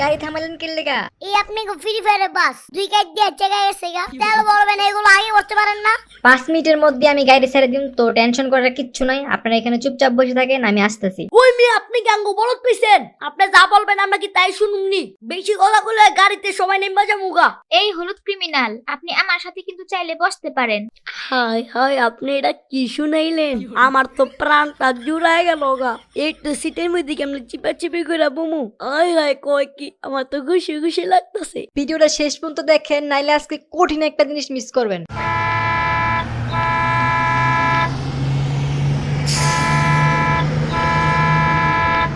গাড়ি থামালেন কে লেগা? এই আপনি ফ্রি ফায়ারের বাস দুই কাজ দিয়ে জায়গায় এসে গা। তেল বলবেন এগুলো আগে করতে পারেন না। পাঁচ মিনিটের মধ্যে আমি গাড়ি ছেড়ে দিন তো টেনশন করার কিচ্ছু নাই। আপনারা এখানে চুপচাপ বসে থাকেন আমি আসতেছি। ওই মেয়ে আপনি গাঙ্গু বলত পেয়েছেন আপনি যা বলবেন আমরা কি তাই শুনুননি বেশি কথা বলে গাড়িতে সময় নেমবা যাবুগা এই হলুদ ক্রিমিনাল আপনি আমার সাথে কিন্তু চাইলে বসতে পারেন। হাই হাই আপনি এটা কি শুনাইলেন? আমার তো প্রাণটা জুড়াই গেল গা। একটু সিটের মধ্যে কেমন চিপা চিপি করে বুমু? আই হাই কয় কি আমার তো খুশি খুশি লাগতেছে। ভিডিওটা শেষ পর্যন্ত দেখেন নাইলে আজকে কঠিন একটা জিনিস মিস করবেন।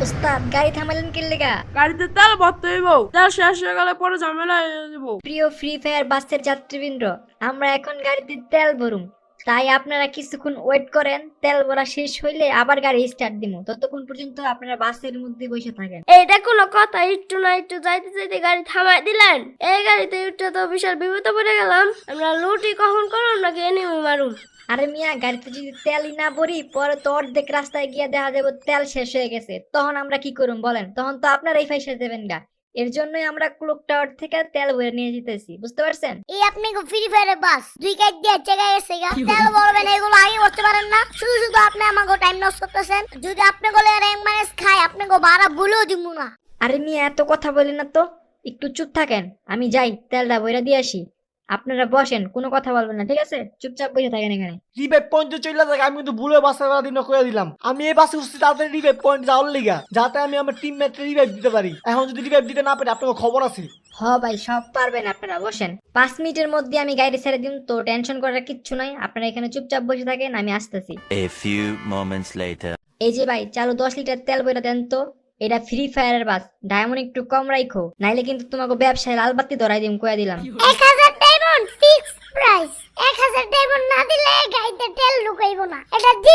ওস্তাদ গাড়ি থামালেন কে লেগা? গাড়িতে তেল ভরতে হইব তেল শেষ হয়ে গেলে পরে ঝামেলা হয়ে যাব। প্রিয় ফ্রি ফায়ার বাসের যাত্রীবৃন্দ আমরা এখন গাড়িতে তেল ভরুম। তাই আপনারা কিছুক্ষণ ওয়েট করেন তেল ভরা শেষ হইলে আবার গাড়ি স্টার্ট দিব ততক্ষণ পর্যন্ত আপনারা বাসের মধ্যে বসে থাকেন। এইটা কোনো কথা একটু না একটু যাইতে যাইতে গাড়ি থামাই দিলেন। এই গাড়িতে উঠতে তো বিশাল বিপদে পড়ে গেলাম। আমরা লুটি কখন করুন নাকি এনিমি মারুন? আরে মিয়া গাড়িতে যদি তেলই না ভরি পরে তো অর্ধেক রাস্তায় গিয়ে দেখা যাবে তেল শেষ হয়ে গেছে। তখন আমরা কি করুম বলেন? তখন তো আপনারাই ফাইসা দেবেন গা। এর জন্যই আমরা ক্লক টাওয়ার থেকে তেল বয়ে নিয়ে যেতেছি বুঝতে পারছেন? এই আপনি ফ্রি ফায়ারে বাস দুই কাজ দিয়ে জায়গায় এসে গা তেল বলবেন এগুলো আগে করতে পারেন না। শুধু শুধু আপনি আমাকে টাইম নষ্ট করতেছেন। যদি আপনি বলে র্যাঙ্ক মাইনাস খাই আপনি গো বারা ভুলেও দিব না। আরে মিয়া এত কথা বলি না তো। একটু চুপ থাকেন আমি যাই তেলটা বইরা দিয়ে আসি। আপনারা বসেন কোনো কথা বলবেন না ঠিক আছে? চুপচাপ বসে থাকেন এখানে। রিভাইভ পয়েন্ট চলে থাকে আমি কিন্তু ভুলে বাসে বেলা দিন করে দিলাম। আমি এই বাসে উঠছি তাড়াতাড়ি রিভাইভ পয়েন্ট যাওয়ার লিগা যাতে আমি আমার টিম ম্যাটে রিভাইভ দিতে পারি। এখন যদি রিভাইভ দিতে না পারি আপনার খবর আছে? হ ভাই সব পারবেন আপনারা বসেন। পাঁচ মিনিটের মধ্যে আমি গাড়ি ছেড়ে দিন তো টেনশন করার কিচ্ছু নাই। আপনারা এখানে চুপচাপ বসে থাকেন আমি আসতেছি। A few moments later. এই যে ভাই চালু দশ লিটার তেল বইটা দেন তো এটা ফ্রি ফায়ারের বাস। ডায়মন্ড একটু কম রাখো নাইলে কিন্তু তোমাকে ব্যবসায় লাল বাতি ধরাই দিম কয়া দিলাম। এক হাজার ডায়মন্ড ফিক্স প্রাইস এক হাজার ডায়মন্ড না দিলে গাড়িতে তেল ঢুকাইব না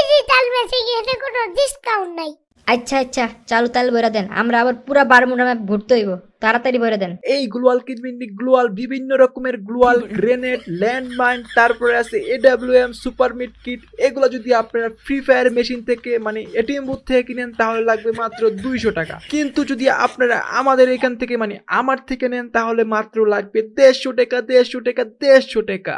ডিজিটাল মেসেজ এতে কোনো ডিসকাউন্ট নাই। আচ্ছা আচ্ছা চালু তেল বইরা দেন। আমরা আবার পুরা বারমুডা ম্যাপ ঘুরতে হইব। তাড়াতাড়ি বইরা দেন। এই গ্লোয়াল কিডমিন্ডি গ্লোয়াল বিভিন্ন রকমের গ্লোয়াল গ্রেনেড ল্যান্ডমাইন তারপরে আছে এডাব্লিউএম সুপার মিড কিট। এগুলো যদি আপনারা ফ্রি ফায়ার মেশিন থেকে মানে এটিএম বুথ থেকে কিনেন তাহলে লাগবে মাত্র দুইশো টাকা। কিন্তু যদি আপনারা আমাদের এখান থেকে মানে আমার থেকে নেন তাহলে মাত্র লাগবে দেড়শো টাকা দেড়শো টাকা দেড়শো টাকা।